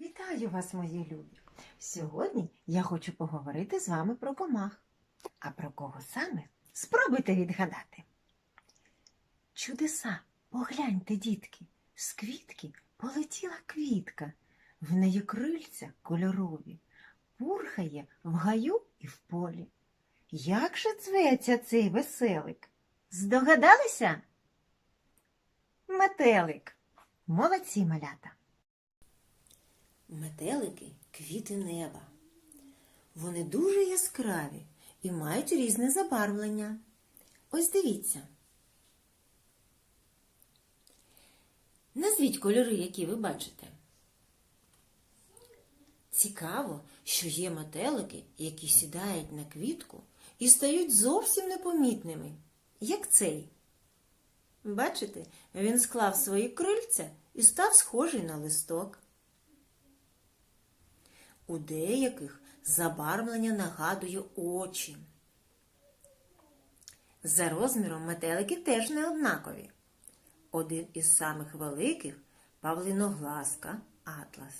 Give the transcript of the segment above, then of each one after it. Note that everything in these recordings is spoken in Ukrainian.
Вітаю вас, мої любі! Сьогодні я хочу поговорити з вами про комах. А про кого саме? Спробуйте відгадати. Чудеса, погляньте, дітки, з квітки полетіла квітка, в неї крильця кольорові, пурхає в гаю і в полі. Як же зветься цей веселик? Здогадалися? Метелик. Молодці малята. Метелики квіти неба. Вони дуже яскраві і мають різне забарвлення. Ось дивіться. Назвіть кольори, які ви бачите. Цікаво, що є метелики, які сідають на квітку і стають зовсім непомітними, як цей. Бачите, він склав свої крильця і став схожий на листок. У деяких забарвлення нагадує очі. За розміром метелики теж не однакові. Один із самих великих павлиногласка атлас.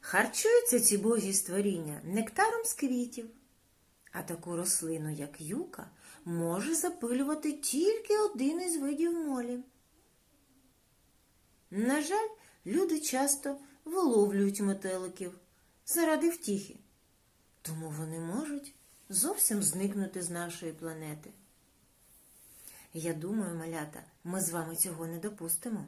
Харчуються ці божі створіння нектаром з квітів, а таку рослину, як юка, може запилювати тільки один із видів молі. На жаль, люди часто виловлюють метеликів заради втіхи, тому вони можуть зовсім зникнути з нашої планети. Я думаю, малята, ми з вами цього не допустимо.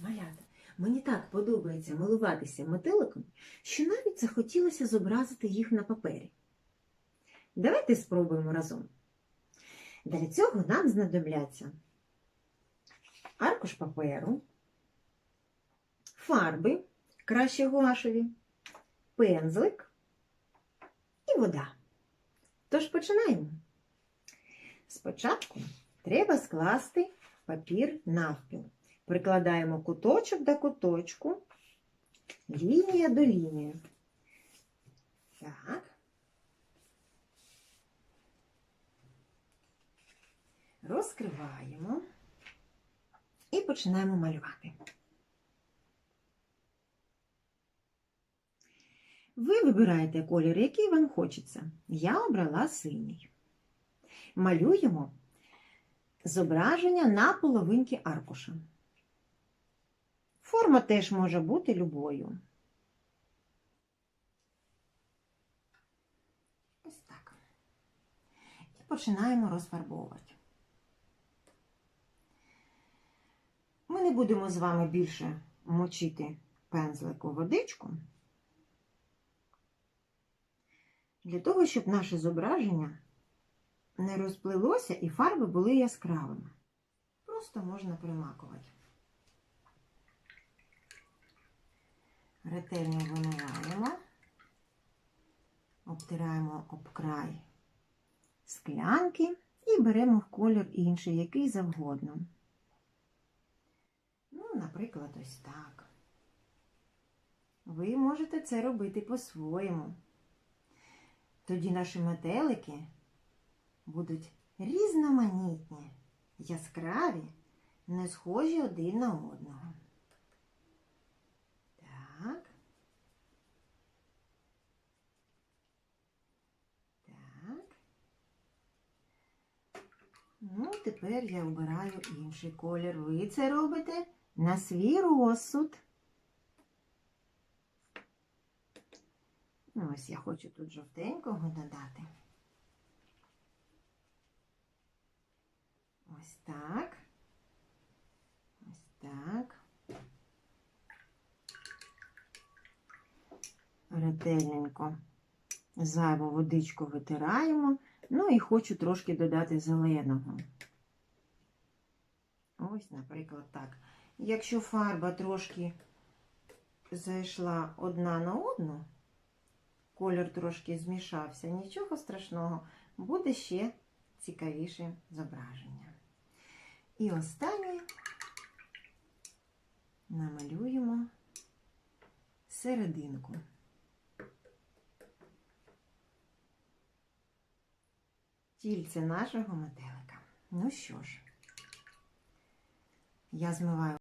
Малята, мені так подобається милуватися метеликом, що навіть захотілося зобразити їх на папері. Давайте спробуємо разом. Для цього нам знадобляться аркуш паперу, фарби, краще гуашеві, пензлик і вода. Тож починаємо. Спочатку треба скласти папір навпіл. Прикладаємо куточок до куточку, лінія до лінії. Так. Розкриваємо і починаємо малювати. Ви вибираєте колір, який вам хочеться. Я обрала синій. Малюємо зображення на половинки аркуша. Форма теж може бути любою. Ось так. І починаємо розфарбовувати. Ми не будемо з вами більше мочити пензлик у водичку. Для того, щоб наше зображення не розплилося і фарби були яскравими. Просто можна примакувати. Ретельно вимиваємо, обтираємо об край склянки і беремо в колір інший, який завгодно. Ну, наприклад, ось так. Ви можете це робити по-своєму. Тоді наші метелики будуть різноманітні, яскраві, не схожі один на одного. Так. Так. Ну, тепер я обираю інший колір. Ви це робите на свій розсуд. Ось я хочу тут жовтенького додати. Ось так. Ось так. Ретельненько зайву водичку витираємо. Ну і хочу трошки додати зеленого. Ось, наприклад, так. Якщо фарба трошки зайшла одна на одну, колір трошки змішався, нічого страшного, буде ще цікавіше зображення. І останнє намалюємо серединку. Тільце нашого метелика. Ну що ж, я змиваю